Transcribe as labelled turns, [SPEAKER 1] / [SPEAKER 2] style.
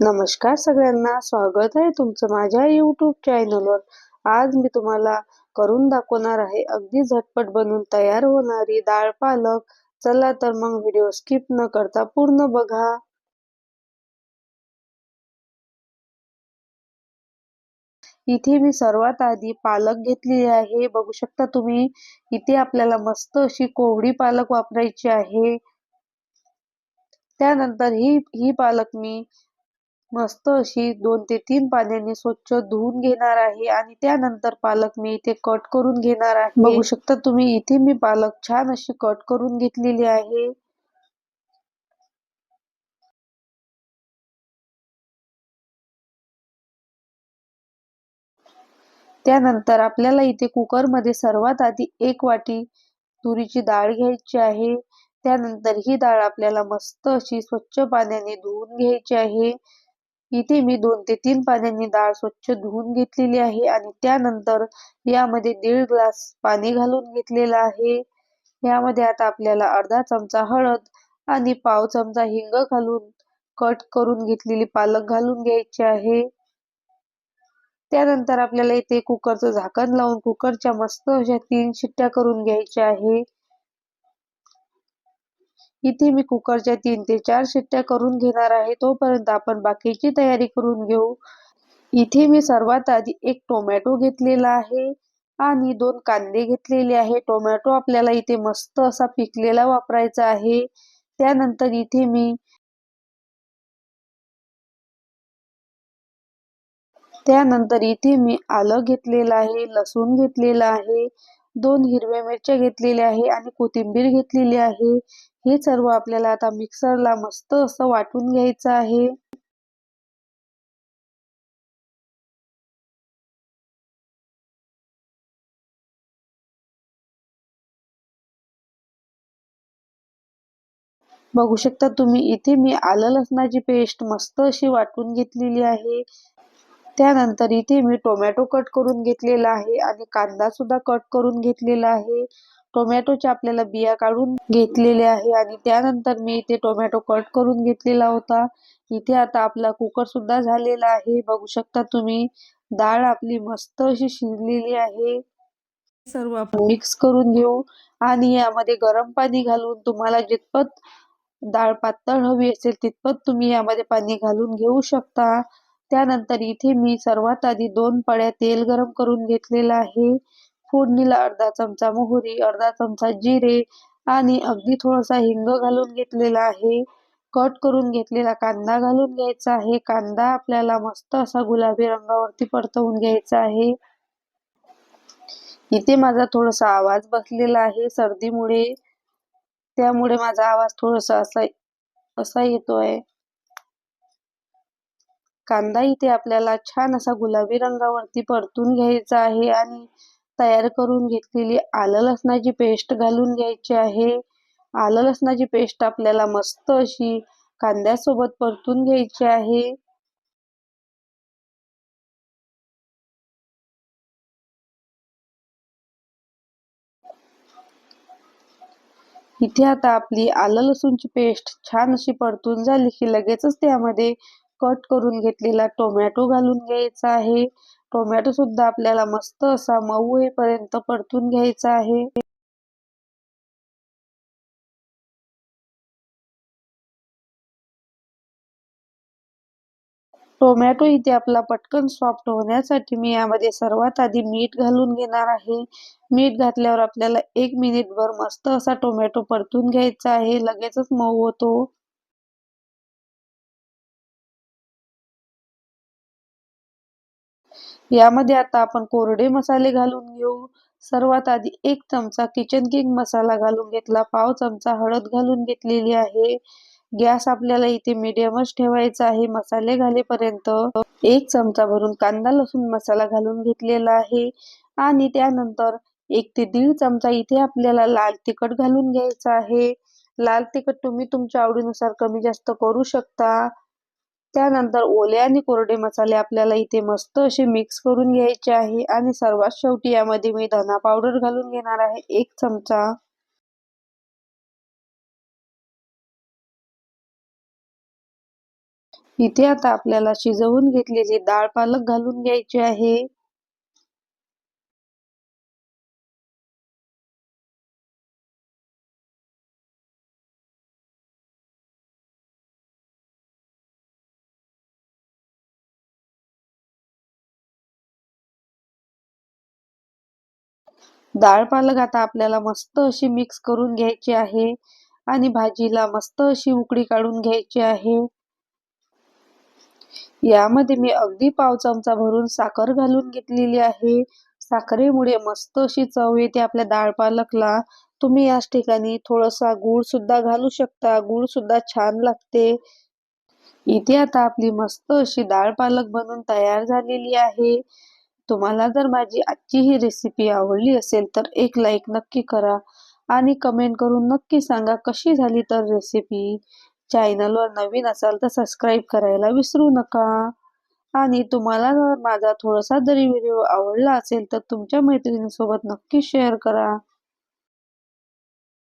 [SPEAKER 1] नमस्कार सगळ्यांना स्वागत आहे तुमचं माझ्या यूट्यूब चॅनलवर आज मी तुम्हाला करून दाखवणार आहे अगदी झटपट बनून तयार होणारी डाळ पालक. चला तर मग व्हिडिओ स्किप न करता पूर्ण बघा. इथे मी सर्वात आधी पालक घेतली आहे. बघू शकता तुम्ही इथे आपल्याला मस्त अशी कोवडी पालक वापरायची आहे. त्यानंतर ही ही पालक मी मस्त अशी दोन ते तीन पाण्याने स्वच्छ धुवून घेणार आहे आणि त्यानंतर पालक मी इथे कट करून घेणार आहे. बघू शकता तुम्ही इथे मी पालक छान अशी कट करून घेतलेली आहे. त्यानंतर आपल्याला इथे कुकरमध्ये सर्वात आधी एक वाटी तुरीची डाळ घ्यायची आहे. त्यानंतर ही डाळ आपल्याला मस्त अशी स्वच्छ पाण्याने धुवून घ्यायची आहे. इथे मी दोन ते तीन पाण्याने डाळ स्वच्छ धुवून घेतलेली आहे आणि त्यानंतर यामध्ये दीड ग्लास पाणी घालून घेतलेलं आहे. यामध्ये आता आपल्याला अर्धा चमचा हळद आणि पाव चमचा हिंग घालून कट करून घेतलेली पालक घालून घ्यायची आहे. त्यानंतर आपल्याला इथे कुकरचं झाकण लावून कुकरच्या मस्त अशा तीन शिट्ट्या करून घ्यायच्या आहे. इथे मी कुकरच्या तीन ते चार शिट्ट्या करून घेणार आहे. तोपर्यंत आपण बाकीची तयारी करून घेऊ. इथे मी सर्वात आधी एक टोमॅटो घेतलेला आहे आणि दोन कांदे घेतलेले आहे. टोमॅटो आपल्याला इथे मस्त असा पिकलेला वापरायचा आहे. त्यानंतर इथे मी त्यानंतर इथे मी आलं घेतलेलं आहे लसूण घेतलेलं आहे दोन हिरव्या मिरच्या घेतलेल्या आहे आणि कोथिंबीर घेतलेली आहे. हे सर्व आपल्याला आता मिक्सरला मस्त असं वाटून घ्यायचं आहे. बघू शकता तुम्ही इथे मी आलं लसणाची पेस्ट मस्त अशी वाटून घेतलेली आहे. त्यानंतर इथे मी टोमॅटो कट करून घेतलेला आहे आणि कांदा सुद्धा कट करून घेतलेला आहे. टोमॅटोच्या आपल्याला बिया काढून घेतलेले आहे आणि त्यानंतर मी इथे टोमॅटो कट करून घेतलेला होता. इथे आता आपला कुकर सुद्धा झालेला आहे. बघू शकता तुम्ही डाळ आपली मस्त अशी शिजलेली आहे. सर्व आपण मिक्स करून घेऊ आणि यामध्ये गरम पाणी घालून तुम्हाला जितपत डाळ पातळ हवी असेल तितपत तुम्ही यामध्ये पाणी घालून घेऊ शकता. त्यानंतर इथे मी सर्वात आधी दोन पळ्या तेल गरम करून घेतलेलं आहे. फोडणीला अर्धा चमचा मोहरी अर्धा चमचा जिरे आणि अगदी थोडासा हिंग घालून घेतलेला आहे. कट करून घेतलेला कांदा घालून घ्यायचा आहे. कांदा आपल्याला मस्त असा गुलाबी रंगावरती परतवून घ्यायचा आहे. इथे माझा थोडासा आवाज बसलेला आहे सर्दीमुळे. त्यामुळे माझा आवाज थोडासा असा असा येतोय. कांदा इथे आपल्याला छान असा गुलाबी रंगावरती परतून घ्यायचा आहे आणि तयार करून घेतलेली आलं लसणाची पेस्ट घालून घ्यायची आहे. आलं लसणाची पेस्ट आपल्याला मस्त अशी कांद्यासोबत परतून घ्यायची आहे. इथे आता आपली आलं लसूणची पेस्ट छान अशी परतून झाली की लगेचच त्यामध्ये कट करून घेतलेला टोमॅटो घालून घ्यायचा आहे. टोमॅटो सुद्धा आपल्याला मस्त असा मऊ होईपर्यंत परतून घ्यायचा आहे. टोमॅटो इथे आपला पटकन सॉफ्ट होण्यासाठी मी यामध्ये सर्वात आधी मीठ घालून घेणार आहे. मीठ घातल्यावर आपल्याला एक मिनिट भर मस्त असा टोमॅटो परतून घ्यायचा आहे. लगेचच मऊ होतो. यामध्ये आता आपण कोरडे मसाले घालून घेऊ. सर्वात आधी एक चमचा किचन किंग मसाला घालून घेतला. पाव चमचा हळद घालून घेतलेली आहे. गॅस आपल्याला इथे मिडियमच ठेवायचा आहे. मसाले घालेपर्यंत एक चमचा भरून कांदा लसूण मसाला घालून घेतलेला आहे. आणि त्यानंतर एक ते दीड चमचा इथे आपल्याला लाल तिखट घालून घ्यायचा आहे. लाल तिखट तुम्ही तुमच्या आवडीनुसार कमी जास्त करू शकता. त्यानंतर ओले आणि कोरडे मसाले आपल्याला इथे मस्त असे मिक्स करून घ्यायचे आहे. आणि सर्वात शेवटी यामध्ये मी धना पावडर घालून घेणार आहे. एक चमचा. इथे आता आपल्याला शिजवून घेतलेली डाळ पालक घालून घ्यायची आहे. डाळ पालक आता आपल्याला मस्त अशी मिक्स करून घ्यायची आहे. आणि भाजीला मस्त अशी उकडी काढून घ्यायची आहे. यामध्ये मी अगदी पाव चमचा भरून साखर घालून घेतलेली आहे. साखरेमुळे मस्त अशी चव येते आपल्या डाळ पालकला. तुम्ही याच ठिकाणी थोडासा गूळ सुद्धा घालू शकता. गूळ सुद्धा छान लागते. इथे आता आपली मस्त अशी डाळ पालक बनून तयार झालेली आहे. तुम्हाला जर माझी आजची ही रेसिपी आवडली असेल तर एक लाईक नक्की करा. आणि कमेंट करून नक्की सांगा कशी झाली तर रेसिपी चॅनलवर नवीन असाल तर सबस्क्राईब करायला विसरू नका. आणि तुम्हाला जर माझा थोडासा जरी व्हिडिओ आवडला असेल तर तुमच्या मैत्रिणीसोबत नक्की शेअर करा.